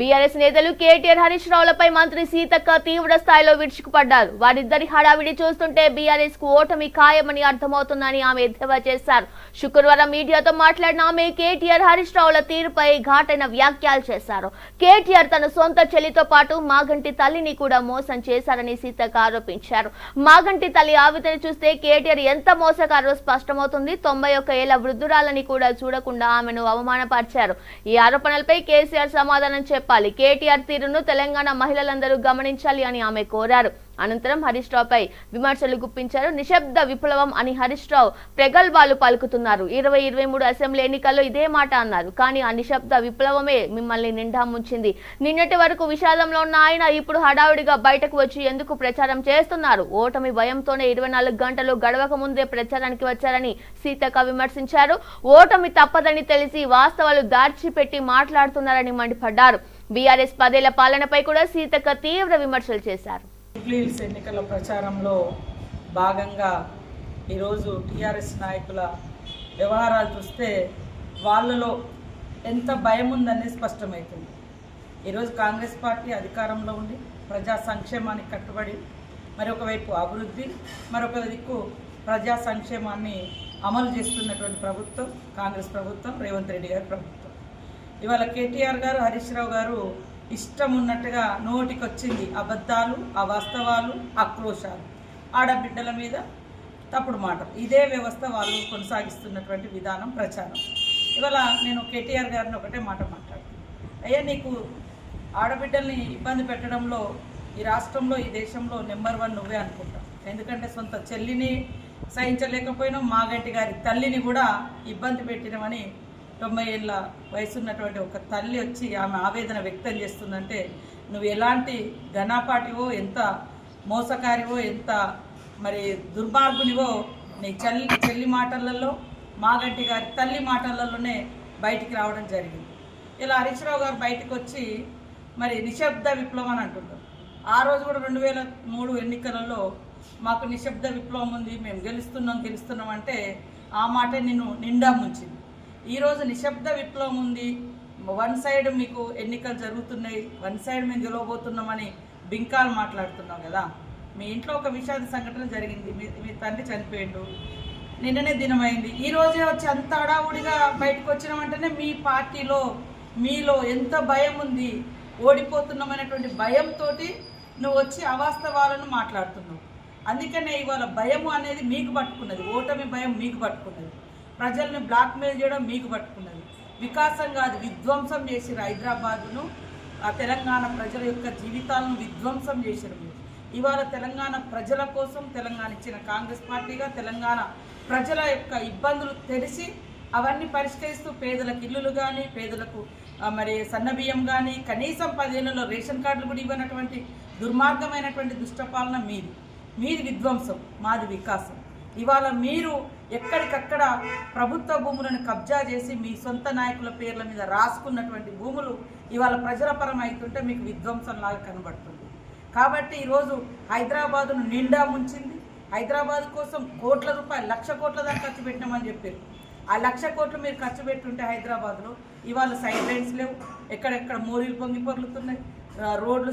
BRS నేతలు కేటీఆర్ హరీష్ రావులపై మంత్రి సీతక్క తీవ్ర స్థాయిలో విరుచుకుపడ్డారు. వారిద్దరి హడావిడి చూస్తుంటే బీఆర్ఎస్కు ఓటమి ఖాయమని అర్థమవుతుందని ఆమె ఎద్దేవా చేశారు. శుక్రవారం మీడియాతో మాట్లాడిన ఆమె కేటీఆర్ హరీష్ రావుల తీరుపై ఘాటైన వ్యాఖ్యలు చేశారు. కేటీఆర్ తన సొంత చెల్లితో పాటు మాగంటి తల్లిని కూడా మోసం చేశారని సీతక్క ఆరోపించారు. మాగంటి తల్లి ఆవితని చూస్తే కేటీఆర్ ఎంత మోసగారో స్పష్టమవుతుంది. తొంభై ఒక్క ఏళ్ళ వృద్ధురాలని కూడా చూడకుండా ఆమెను అవమానపరిచారు. ఈ ఆరోపణలపై కేసీఆర్ సమాధానం చెప్పాలి. కేటీఆర్ తీరును తెలంగాణ మహిళలందరూ గమనించాలి అని ఆమె కోరారు. అనంతరం హరీష్ రావుపై విమర్శలు గుప్పించారు. నిశ్శబ్ద విప్లవం అని హరీష్ రావు ప్రగల్భాలు పలుకుతున్నారు. ఇరవై ఇరవై మూడు అసెంబ్లీ ఎన్నికల్లో ఇదే మాట అన్నారు. కానీ ఆ నిశ్శబ్ద విప్లవమే మిమ్మల్ని నిండా ముంచింది. నిన్నటి వరకు విషాదంలో ఉన్న ఆయన ఇప్పుడు హడావుడిగా బయటకు వచ్చి ఎందుకు ప్రచారం చేస్తున్నారు? ఓటమి భయంతోనే ఇరవై నాలుగు గంటలు గడవక ముందే ప్రచారానికి వచ్చారని సీతక్క విమర్శించారు. ఓటమి తప్పదని తెలిసి వాస్తవాలు దార్చిపెట్టి మాట్లాడుతున్నారని మండిపడ్డారు. బీఆర్ఎస్ పదేళ్ళ పాలనపై కూడా సీతక్క తీవ్ర విమర్శలు చేశారు. జూబ్లీహిల్స్ ఎన్నికల ప్రచారంలో భాగంగా ఈరోజు టీఆర్ఎస్ నాయకుల వ్యవహారాలు చూస్తే వాళ్ళలో ఎంత భయం ఉందనేది స్పష్టమవుతుంది. ఈరోజు కాంగ్రెస్ పార్టీ అధికారంలో ఉండి ప్రజా సంక్షేమానికి కట్టుబడి మరొకవైపు అభివృద్ధి మరొక దిక్కు ప్రజా సంక్షేమాన్ని అమలు చేస్తున్నటువంటి ప్రభుత్వం కాంగ్రెస్ ప్రభుత్వం రేవంత్ రెడ్డి గారి ప్రభుత్వం. ఇవాళ కేటీఆర్ గారు హరీష్ రావు గారు ఇష్టం ఉన్నట్టుగా నోటికి వచ్చింది అబద్ధాలు అవాస్తవాలు ఆక్రోశాలు. ఆడబిడ్డల మీద తప్పుడు మాట. ఇదే వ్యవస్థ వాళ్ళు కొనసాగిస్తున్నటువంటి విధానం ప్రచారం. ఇవాళ నేను కేటీఆర్ గారిని ఒకటే మాట మాట్లాడుతున్నాను అయ్యా నీకు ఆడబిడ్డల్ని ఇబ్బంది పెట్టడంలో ఈ రాష్ట్రంలో ఈ దేశంలో నెంబర్ వన్ నువ్వే అనుకుంటావు ఎందుకంటే సొంత చెల్లిని సహించలేకపోయినా మాగంటి గారి తల్లిని కూడా ఇబ్బంది పెట్టినమని తొంభై ఏళ్ళ వయసున్నటువంటి ఒక తల్లి వచ్చి ఆమె ఆవేదన వ్యక్తం చేస్తుందంటే నువ్వు ఎలాంటి ఘనాపాటివో ఎంత మోసకారివో ఎంత మరి దుర్మార్గునివో నీ చెల్లి చెల్లి మాటలలో మాగంటి గారి తల్లి మాటలలోనే బయటికి రావడం జరిగింది. ఇలా హరీష్ రావు గారు బయటకు వచ్చి మరి నిశ్శబ్ద విప్లవం అని అంటున్నారు ఆ రోజు కూడా రెండు వేల మూడు ఎన్నికలలో మాకు నిశ్శబ్ద విప్లవం ఉంది మేము గెలుస్తున్నాం గెలుస్తున్నాం అంటే ఆ మాట నిన్ను నిండా ముంచింది. ఈరోజు నిశ్శబ్ద విప్లవం ఉంది. వన్ సైడ్ మీకు ఎన్నికలు జరుగుతున్నాయి వన్ సైడ్ మేము గెలవబోతున్నామని బింకాలు మాట్లాడుతున్నాం కదా. మీ ఇంట్లో ఒక విషాద సంఘటన జరిగింది. మీ మీ తండ్రి చనిపోయిండు. నిన్ననే దినమైంది. ఈ రోజే వచ్చి అంత హడావుడిగా బయటకు వచ్చినామంటేనే మీ పార్టీలో మీలో ఎంత భయం ఉంది ఓడిపోతున్నామనేటువంటి భయంతో నువ్వు వచ్చి అవాస్తవాలను మాట్లాడుతున్నావు. అందుకనే ఇవాళ భయము అనేది మీకు పట్టుకున్నది. ఓటమి భయం మీకు పట్టుకున్నది. ప్రజల్ని బ్లాక్మెయిల్ చేయడం మీకు పట్టుకున్నది. వికాసం కాదు విధ్వంసం చేసిరు హైదరాబాదును. ఆ తెలంగాణ ప్రజల యొక్క జీవితాలను విధ్వంసం చేశారు మీరు. ఇవాళ తెలంగాణ ప్రజల కోసం తెలంగాణ ఇచ్చిన కాంగ్రెస్ పార్టీగా తెలంగాణ ప్రజల యొక్క ఇబ్బందులు తెలిసి అవన్నీ పరిష్కరిస్తూ పేదలకు ఇల్లులు కానీ పేదలకు మరి సన్నబియ్యం కానీ కనీసం పదేళ్ళలో రేషన్ కార్డులు కూడా ఇవ్వనటువంటి దుర్మార్గమైనటువంటి దుష్టపాలన మీది. మీది విధ్వంసం మాది వికాసం. ఇవాళ మీరు ఎక్కడికక్కడ ప్రభుత్వ భూములను కబ్జా చేసి మీ సొంత నాయకుల పేర్ల మీద రాసుకున్నటువంటి భూములు ఇవాళ ప్రజల అవుతుంటే మీకు విధ్వంసంలాగా కనబడుతుంది. కాబట్టి ఈరోజు హైదరాబాదును నిండా ముంచింది. హైదరాబాద్ కోసం కోట్ల రూపాయలు లక్ష కోట్ల దాకా ఖర్చు పెట్టినామని చెప్పారు. ఆ లక్ష కోట్లు మీరు ఖర్చు పెట్టుంటే హైదరాబాద్లో ఇవాళ సైడ్ లైన్స్ లేవు. ఎక్కడెక్కడ మోరీలు పొంగి పొర్లుతున్నాయి. రోడ్లు